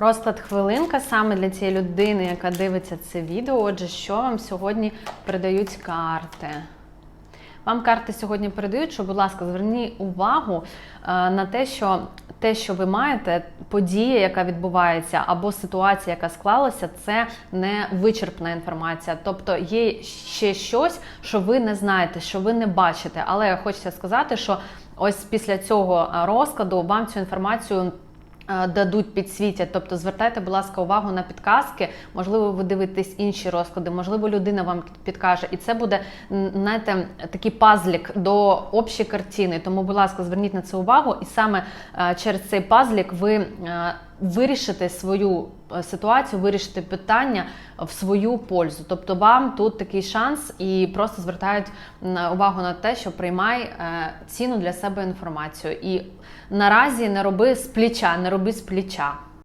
Розклад хвилинка саме для цієї людини, яка дивиться це відео. Отже, що вам сьогодні передають карти? Вам карти сьогодні передають, що, будь ласка, зверніть увагу е, на те, що те, що ви маєте, подія, яка відбувається, або ситуація, яка склалася, це не вичерпна інформація. Тобто є ще щось, що ви не знаєте, що ви не бачите. Але хочеться сказати, що ось після цього розкладу вам цю інформацію. Е, Дадуть підсвітять, тобто звертайте, будь ласка, увагу на підказки. Можливо, ви дивитесь інші розклади, можливо, людина вам підкаже, і це буде знаєте, такий пазлік до общої картини. Тому, будь ласка, зверніть на це увагу, і саме е, через цей пазлік ви вирішите свою е, ситуацію, вирішити питання в свою пользу. Тобто, вам тут такий шанс, і просто звертають увагу на те, що приймай е, ціну для себе інформацію. І наразі не роби з плеча, не роби з плеча.